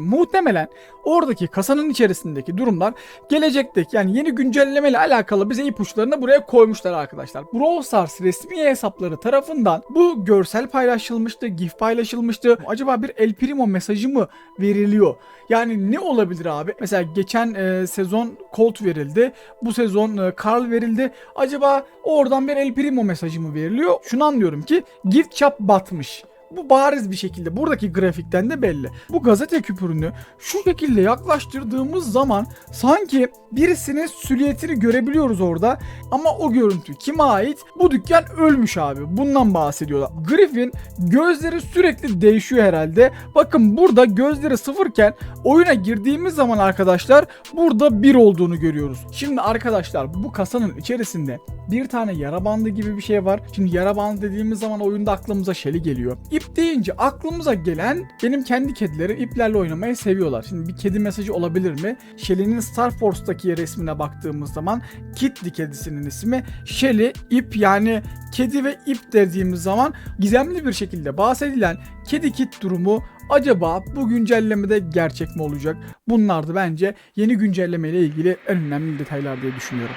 Muhtemelen oradaki kasanın içerisindeki durumlar gelecekteki yani yeni güncelleme ile alakalı bize ipuçlarını buraya koymuşlar arkadaşlar. Brawl Stars resmi hesapları tarafından bu görsel paylaşılmıştı, gif paylaşılmıştı. Acaba bir El Primo mesajı mı veriliyor? Yani ne olabilir abi? Mesela geçen e, sezon Colt verildi. Bu sezon e, Carl verildi. Acaba oradan bir El Primo mesajı mı veriliyor? Şunu anlıyorum ki gift shop batmış. Bu bariz bir şekilde buradaki grafikten de belli. Bu gazete küpürünü şu şekilde yaklaştırdığımız zaman sanki birisinin süliyetini görebiliyoruz orada. Ama o görüntü kime ait? Bu dükkan ölmüş abi. Bundan bahsediyorlar. Griffin gözleri sürekli değişiyor herhalde. Bakın burada gözleri sıfırken oyuna girdiğimiz zaman arkadaşlar burada bir olduğunu görüyoruz. Şimdi arkadaşlar bu kasanın içerisinde bir tane yara bandı gibi bir şey var. Şimdi yara bandı dediğimiz zaman oyunda aklımıza Shelly geliyor. İp deyince aklımıza gelen benim kendi kedilerim iplerle oynamayı seviyorlar. Şimdi bir kedi mesajı olabilir mi? Shelly'nin Star Force'taki resmine baktığımız zaman Kitty kedisinin ismi Shelly ip yani kedi ve ip dediğimiz zaman gizemli bir şekilde bahsedilen kedi kit durumu acaba bu güncellemede gerçek mi olacak? Bunlar da bence yeni güncelleme ile ilgili en önemli detaylar diye düşünüyorum.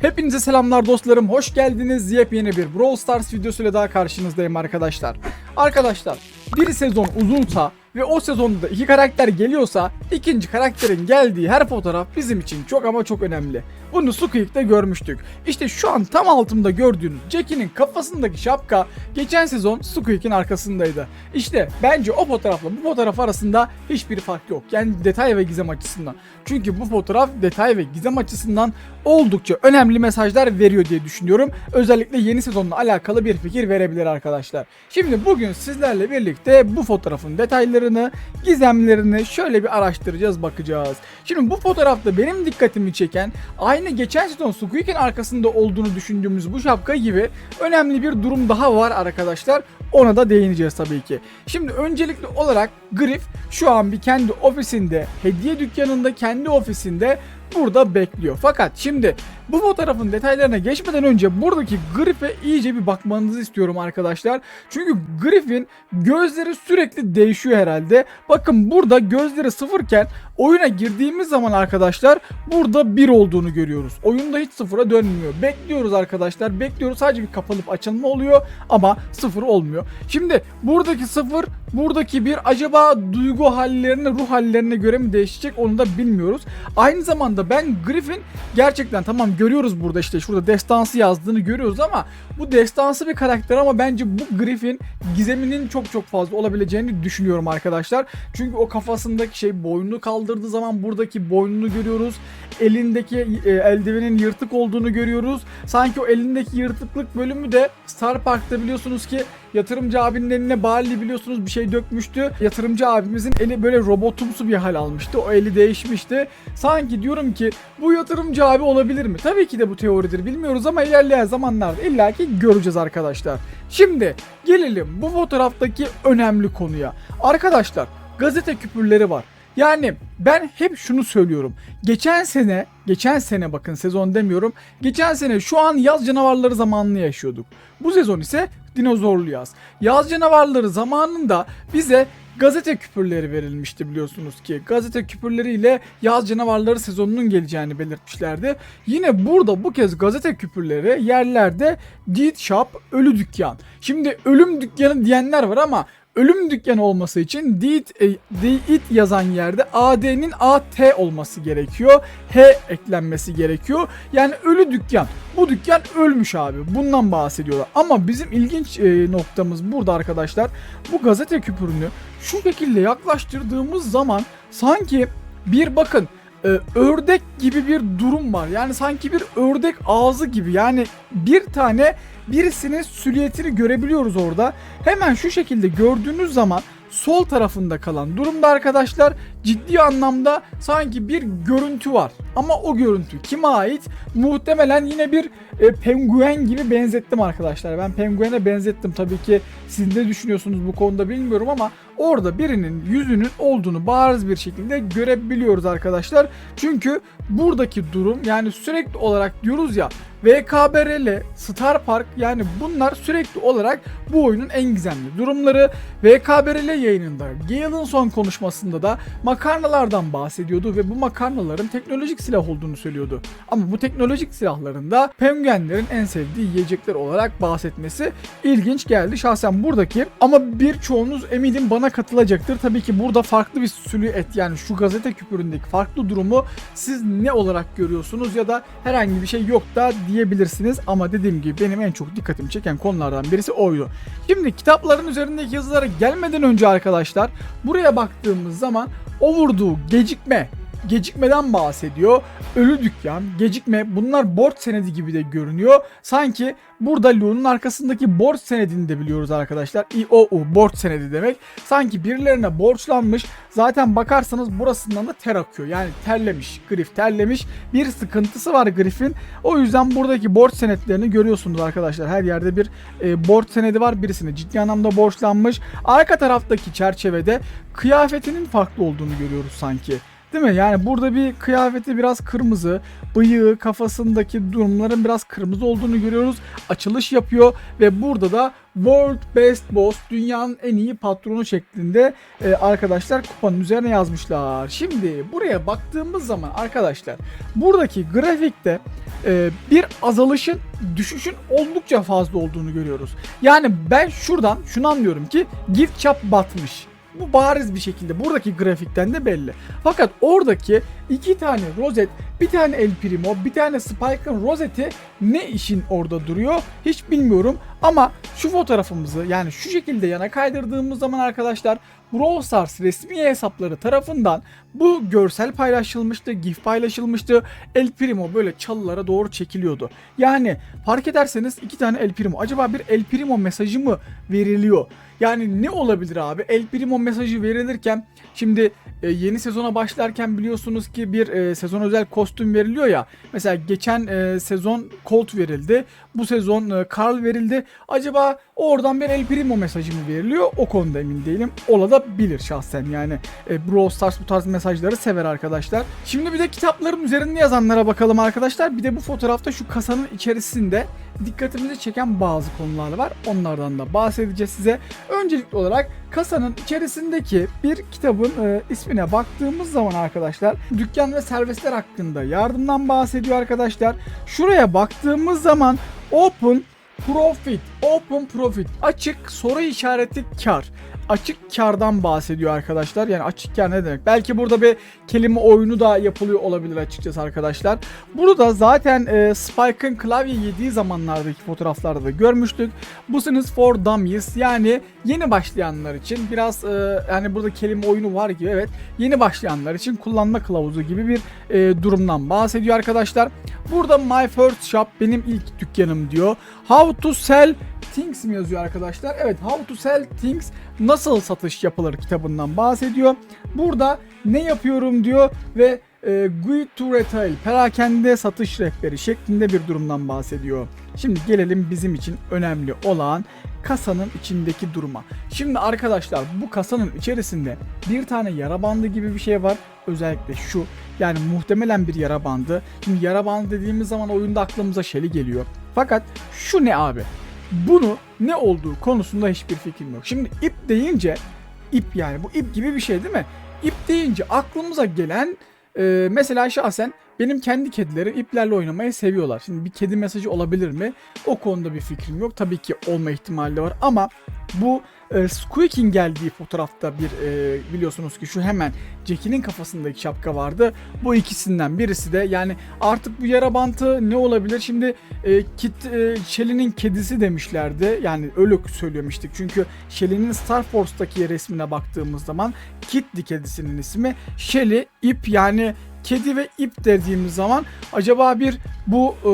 Hepinize selamlar dostlarım. Hoş geldiniz. Yepyeni bir Brawl Stars videosuyla daha karşınızdayım arkadaşlar. Arkadaşlar bir sezon uzunsa ve o sezonda iki karakter geliyorsa ikinci karakterin geldiği her fotoğraf bizim için çok ama çok önemli. Bunu Squeak'te görmüştük. İşte şu an tam altımda gördüğünüz Jackie'nin kafasındaki şapka geçen sezon Squeak'in arkasındaydı. İşte bence o fotoğrafla bu fotoğraf arasında hiçbir fark yok. Yani detay ve gizem açısından. Çünkü bu fotoğraf detay ve gizem açısından oldukça önemli mesajlar veriyor diye düşünüyorum. Özellikle yeni sezonla alakalı bir fikir verebilir arkadaşlar. Şimdi bugün sizlerle birlikte bu fotoğrafın detaylarını, gizemlerini şöyle bir araştıracağız, bakacağız. Şimdi bu fotoğrafta benim dikkatimi çeken aynı geçen sezon Squeak'in arkasında olduğunu düşündüğümüz bu şapka gibi önemli bir durum daha var arkadaşlar. Ona da değineceğiz tabii ki. Şimdi öncelikli olarak Griff şu an bir kendi ofisinde, hediye dükkanında kendi ofisinde burada bekliyor. Fakat şimdi bu fotoğrafın detaylarına geçmeden önce buradaki Griff'e iyice bir bakmanızı istiyorum arkadaşlar. Çünkü Griff'in gözleri sürekli değişiyor herhalde. Bakın burada gözleri sıfırken oyuna girdiğimiz zaman arkadaşlar burada bir olduğunu görüyoruz. Oyunda hiç sıfıra dönmüyor. Bekliyoruz arkadaşlar. Bekliyoruz. Sadece bir kapanıp açılma oluyor ama sıfır olmuyor. Şimdi buradaki sıfır, buradaki bir acaba duygu hallerine, ruh hallerine göre mi değişecek onu da bilmiyoruz. Aynı zamanda ben Griffin gerçekten tamam görüyoruz burada işte şurada destansı yazdığını görüyoruz ama bu destansı bir karakter ama bence bu Griffin gizeminin çok çok fazla olabileceğini düşünüyorum arkadaşlar. Çünkü o kafasındaki şey boynunu kaldırdığı zaman buradaki boynunu görüyoruz. Elindeki e, eldivenin yırtık olduğunu görüyoruz. Sanki o elindeki yırtıklık bölümü de Star Park'ta biliyorsunuz ki yatırımcı abinin eline Barley biliyorsunuz bir şey dökmüştü. Yatırımcı abimizin eli böyle robotumsu bir hal almıştı. O eli değişmişti. Sanki diyorum ki bu yatırımcı abi olabilir mi? Tabii ki de bu teoridir bilmiyoruz ama ilerleyen zamanlarda illaki göreceğiz arkadaşlar. Şimdi gelelim bu fotoğraftaki önemli konuya. Arkadaşlar gazete küpürleri var. Yani ben hep şunu söylüyorum. Geçen sene, geçen sene bakın sezon demiyorum. Geçen sene şu an yaz canavarları zamanını yaşıyorduk. Bu sezon ise dinozorlu yaz. Yaz canavarları zamanında bize gazete küpürleri verilmişti biliyorsunuz ki. Gazete küpürleriyle yaz canavarları sezonunun geleceğini belirtmişlerdi. Yine burada bu kez gazete küpürleri yerlerde Deed Shop ölü dükkan. Şimdi ölüm dükkanı diyenler var ama ölüm dükkanı olması için Deed, e, Deed yazan yerde AD'nin AT olması gerekiyor. H eklenmesi gerekiyor. Yani ölü dükkan. Bu dükkan ölmüş abi. Bundan bahsediyorlar. Ama bizim ilginç e, noktamız burada arkadaşlar. Bu gazete küpürünü şu şekilde yaklaştırdığımız zaman sanki bir bakın e, ördek gibi bir durum var. Yani sanki bir ördek ağzı gibi. Yani bir tane birisinin süliyetini görebiliyoruz orada. Hemen şu şekilde gördüğünüz zaman sol tarafında kalan durumda arkadaşlar ciddi anlamda sanki bir görüntü var. Ama o görüntü kime ait? Muhtemelen yine bir e, penguen gibi benzettim arkadaşlar. Ben penguene benzettim tabii ki siz ne düşünüyorsunuz bu konuda bilmiyorum ama orada birinin yüzünün olduğunu bariz bir şekilde görebiliyoruz arkadaşlar. Çünkü buradaki durum yani sürekli olarak diyoruz ya VKBRL, Star Park yani bunlar sürekli olarak bu oyunun en gizemli durumları. VKBRL yayınında Gale'ın son konuşmasında da makarnalardan bahsediyordu ve bu makarnaların teknolojik silah olduğunu söylüyordu. Ama bu teknolojik silahların da penguenlerin en sevdiği yiyecekler olarak bahsetmesi ilginç geldi şahsen buradaki. Ama birçoğunuz eminim bana katılacaktır. Tabii ki burada farklı bir silüet yani şu gazete küpüründeki farklı durumu siz ne olarak görüyorsunuz ya da herhangi bir şey yok da diyebilirsiniz. Ama dediğim gibi benim en çok dikkatimi çeken konulardan birisi oydu. Şimdi kitapların üzerindeki yazılara gelmeden önce arkadaşlar buraya baktığımız zaman o vurduğu gecikme gecikmeden bahsediyor. Ölü dükkan, gecikme bunlar borç senedi gibi de görünüyor. Sanki burada Lu'nun arkasındaki borç senedini de biliyoruz arkadaşlar. İOU borç senedi demek. Sanki birilerine borçlanmış. Zaten bakarsanız burasından da ter akıyor. Yani terlemiş. Grif terlemiş. Bir sıkıntısı var Grif'in. O yüzden buradaki borç senetlerini görüyorsunuz arkadaşlar. Her yerde bir e, borç senedi var. Birisine ciddi anlamda borçlanmış. Arka taraftaki çerçevede kıyafetinin farklı olduğunu görüyoruz sanki. Değil mi? Yani burada bir kıyafeti biraz kırmızı, bıyığı, kafasındaki durumların biraz kırmızı olduğunu görüyoruz. Açılış yapıyor ve burada da World Best Boss, dünyanın en iyi patronu şeklinde e, arkadaşlar kupanın üzerine yazmışlar. Şimdi buraya baktığımız zaman arkadaşlar buradaki grafikte e, bir azalışın, düşüşün oldukça fazla olduğunu görüyoruz. Yani ben şuradan şunu anlıyorum ki gift shop batmış. Bu bariz bir şekilde buradaki grafikten de belli. Fakat oradaki iki tane rozet, bir tane El Primo, bir tane Spike'ın rozeti ne işin orada duruyor hiç bilmiyorum. Ama şu fotoğrafımızı yani şu şekilde yana kaydırdığımız zaman arkadaşlar Brawl Stars resmi hesapları tarafından bu görsel paylaşılmıştı, gif paylaşılmıştı. El Primo böyle çalılara doğru çekiliyordu. Yani fark ederseniz iki tane El Primo. Acaba bir El Primo mesajı mı veriliyor? Yani ne olabilir abi? El Primo mesajı verilirken şimdi e, yeni sezona başlarken biliyorsunuz ki bir e, sezon özel kostüm veriliyor ya. Mesela geçen e, sezon Colt verildi. Bu sezon e, Carl verildi. Acaba oradan bir El Primo mesajı mı veriliyor? O konuda emin değilim. Olabilir şahsen yani. E, Brawl Stars bu tarz mesajları sever arkadaşlar. Şimdi bir de kitapların üzerinde yazanlara bakalım arkadaşlar. Bir de bu fotoğrafta şu kasanın içerisinde dikkatimizi çeken bazı konular var. Onlardan da bahsedeceğiz size. Öncelikli olarak kasanın içerisindeki bir kitabın e, ismine baktığımız zaman arkadaşlar dükkan ve servisler hakkında yardımdan bahsediyor arkadaşlar. Şuraya baktığımız zaman Open Profit, Open Profit, açık soru işareti kar. Açık kardan bahsediyor arkadaşlar. Yani açık kar ne demek? Belki burada bir kelime oyunu da yapılıyor olabilir açıkçası arkadaşlar. Burada zaten e, Spike'ın klavye yediği zamanlardaki fotoğraflarda da görmüştük. Bu sınıf for dummies yani yeni başlayanlar için biraz e, yani burada kelime oyunu var gibi evet yeni başlayanlar için kullanma kılavuzu gibi bir e, durumdan bahsediyor arkadaşlar. Burada my first shop benim ilk dükkanım diyor. How to sell things mi yazıyor arkadaşlar? Evet how to sell things nasıl satış yapılır kitabından bahsediyor. Burada ne yapıyorum diyor ve e, Guide to Retail perakende satış rehberi şeklinde bir durumdan bahsediyor. Şimdi gelelim bizim için önemli olan kasanın içindeki duruma. Şimdi arkadaşlar bu kasanın içerisinde bir tane yara bandı gibi bir şey var. Özellikle şu yani muhtemelen bir yara bandı. Şimdi yara bandı dediğimiz zaman oyunda aklımıza Shelly geliyor. Fakat şu ne abi? Bunu ne olduğu konusunda hiçbir fikrim yok. Şimdi ip deyince ip yani bu ip gibi bir şey değil mi? İp deyince aklımıza gelen e, mesela şahsen benim kendi kedilerim iplerle oynamayı seviyorlar. Şimdi bir kedi mesajı olabilir mi? O konuda bir fikrim yok. Tabii ki olma ihtimali de var ama bu e, Squeak'in geldiği fotoğrafta bir e, biliyorsunuz ki şu hemen Jackie'nin kafasındaki şapka vardı. Bu ikisinden birisi de yani artık bu yara bantı ne olabilir? Şimdi e, Kit e, Shelly'nin kedisi demişlerdi. Yani öyle söylemiştik. Çünkü Shelly'nin Star Force'taki resmine baktığımız zaman Kitty kedisinin ismi. Shelly ip yani kedi ve ip dediğimiz zaman acaba bir bu e,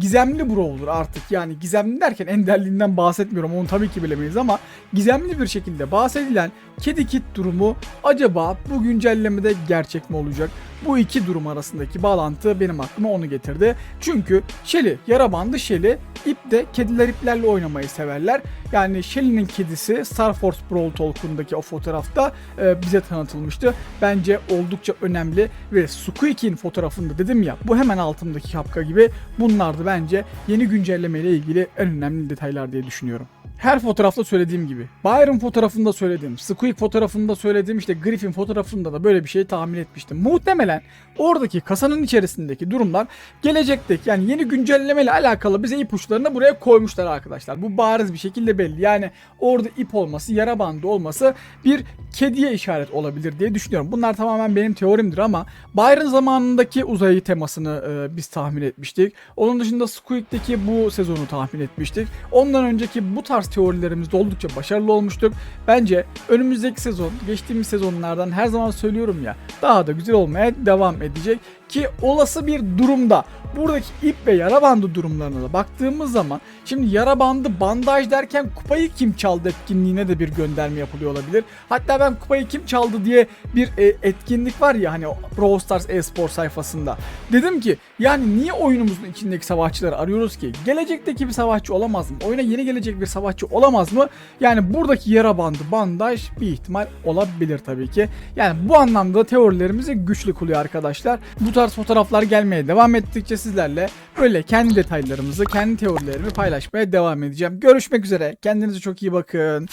gizemli brawler artık yani gizemli derken enderliğinden bahsetmiyorum onu tabii ki bilemeyiz ama gizemli bir şekilde bahsedilen kedi kit durumu acaba bu güncellemede gerçek mi olacak? Bu iki durum arasındaki bağlantı benim aklıma onu getirdi. Çünkü Shelly, yara bandı Shelly, ip de kediler iplerle oynamayı severler. Yani Shelly'nin kedisi Star Force Brawl Talk'undaki o fotoğrafta e, bize tanıtılmıştı. Bence oldukça önemli ve Squeak'in fotoğrafında dedim ya bu hemen altımdaki şapka gibi bunlar da bence yeni güncelleme ile ilgili en önemli detaylar diye düşünüyorum. Her fotoğrafta söylediğim gibi. Byron fotoğrafında söyledim. Squeak fotoğrafında söyledim. işte Griffin fotoğrafında da böyle bir şey tahmin etmiştim. Muhtemelen oradaki kasanın içerisindeki durumlar gelecekteki yani yeni güncelleme ile alakalı bize ipuçlarını buraya koymuşlar arkadaşlar. Bu bariz bir şekilde belli. Yani orada ip olması, yara bandı olması bir kediye işaret olabilir diye düşünüyorum. Bunlar tamamen benim teorimdir ama Byron zamanındaki uzayı temasını e, biz tahmin etmiştik. Onun dışında Squeak'teki bu sezonu tahmin etmiştik. Ondan önceki bu tarz teorilerimizde oldukça başarılı olmuştuk. Bence önümüzdeki sezon, geçtiğimiz sezonlardan her zaman söylüyorum ya daha da güzel olmaya devam edecek ki olası bir durumda buradaki ip ve yara bandı durumlarına da baktığımız zaman şimdi yara bandı bandaj derken kupayı kim çaldı etkinliğine de bir gönderme yapılıyor olabilir. Hatta ben kupayı kim çaldı diye bir e, etkinlik var ya hani Brawl Stars e-spor sayfasında. Dedim ki yani niye oyunumuzun içindeki savaşçıları arıyoruz ki? Gelecekteki bir savaşçı olamaz mı? Oyuna yeni gelecek bir savaşçı olamaz mı? Yani buradaki yara bandı bandaj bir ihtimal olabilir tabii ki. Yani bu anlamda teorilerimizi güçlü kılıyor arkadaşlar. Bu tarz fotoğraflar gelmeye devam ettikçe sizlerle böyle kendi detaylarımızı, kendi teorilerimi paylaşmaya devam edeceğim. Görüşmek üzere. Kendinize çok iyi bakın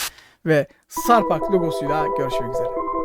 ve Sarpak logosuyla görüşmek üzere.